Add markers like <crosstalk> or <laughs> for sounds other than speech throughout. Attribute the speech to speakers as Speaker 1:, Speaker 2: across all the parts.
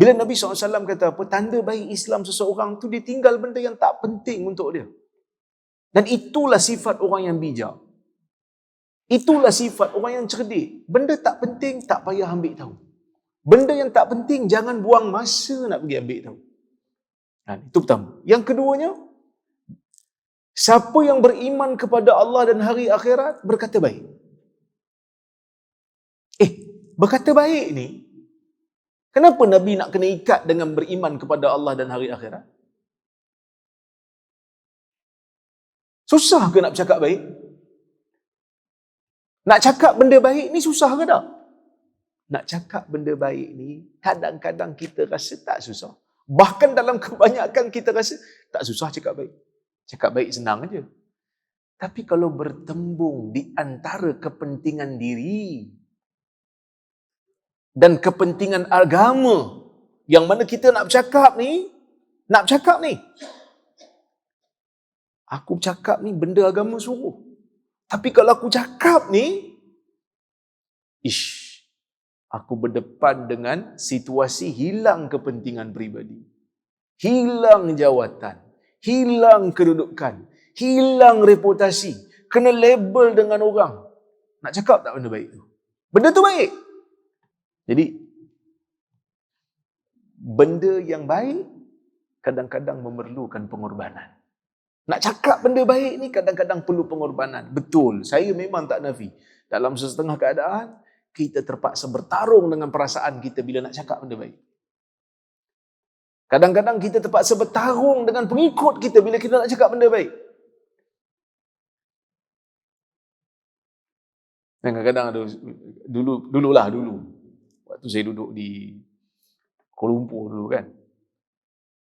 Speaker 1: Bila Nabi SAW kata apa, tanda baik Islam seseorang tu dia tinggal benda yang tak penting untuk dia. Dan itulah sifat orang yang bijak. Itulah sifat orang yang cerdik. Benda tak penting, tak payah ambil tahu. Benda yang tak penting, jangan buang masa nak pergi ambil tahu. Ha, itu pertama. Yang keduanya, siapa yang beriman kepada Allah dan hari akhirat, berkata baik. Eh, berkata baik ni, kenapa Nabi nak kena ikat dengan beriman kepada Allah dan hari akhirat? Susah ke nak bercakap baik? Nak cakap benda baik ni susah ke tak? Nak cakap benda baik ni kadang-kadang kita rasa tak susah. Bahkan dalam kebanyakan kita rasa tak susah cakap baik. Cakap baik senang aja. Tapi kalau bertembung di antara kepentingan diri dan kepentingan agama yang mana kita nak bercakap ni, nak bercakap ni. Aku bercakap ni benda agama suruh. Tapi kalau aku cakap ni, ish, aku berdepan dengan situasi hilang kepentingan peribadi. Hilang jawatan. Hilang kedudukan. Hilang reputasi. Kena label dengan orang. Nak cakap tak benda baik tu? Benda tu baik. Jadi, benda yang baik kadang-kadang memerlukan pengorbanan. Nak cakap benda baik ni kadang-kadang perlu pengorbanan. Betul, saya memang tak nafi. Dalam sesetengah keadaan, kita terpaksa bertarung dengan perasaan kita bila nak cakap benda baik. Kadang-kadang kita terpaksa bertarung dengan pengikut kita bila kita nak cakap benda baik. Dan kadang-kadang ada dulu dululah dulu. Waktu saya duduk di Kuala Lumpur dulu kan.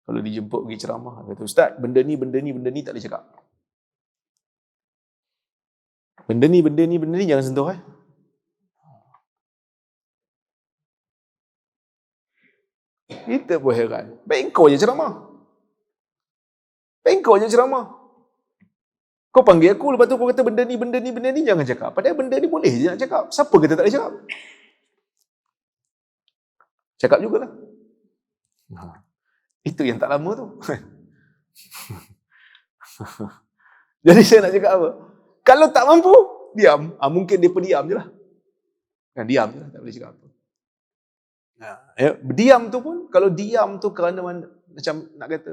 Speaker 1: Kalau dijemput pergi ceramah, kata ustaz, benda ni benda ni benda ni tak boleh cakap. Benda ni benda ni benda ni jangan sentuh eh. Kita pun heran. Baik kau je ceramah. Baik kau je ceramah. Kau panggil aku, lepas tu kau kata benda ni, benda ni, benda ni, jangan cakap. Padahal benda ni boleh je nak cakap. Siapa kata tak boleh cakap? Cakap jugalah. Ha. Itu yang tak lama tu. <laughs> Jadi saya nak cakap apa? Kalau tak mampu, diam. Ha, mungkin dia pendiam je lah. Kan, diam je lah, tak boleh cakap apa. Ha, ya, diam tu pun, kalau diam tu kerana mana, macam nak kata,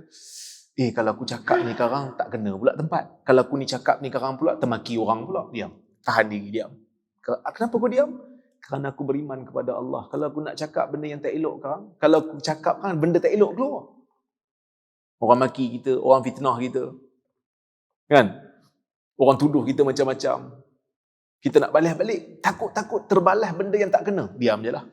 Speaker 1: eh kalau aku cakap ni sekarang tak kena pula tempat. Kalau aku ni cakap ni sekarang pula, termaki orang pula. Diam. Tahan diri, diam. Kenapa aku diam? Kerana aku beriman kepada Allah. Kalau aku nak cakap benda yang tak elok sekarang, kalau aku cakap kan benda tak elok keluar. Orang maki kita, orang fitnah kita. Kan? Orang tuduh kita macam-macam. Kita nak balas balik, takut-takut terbalas benda yang tak kena. Diam je lah.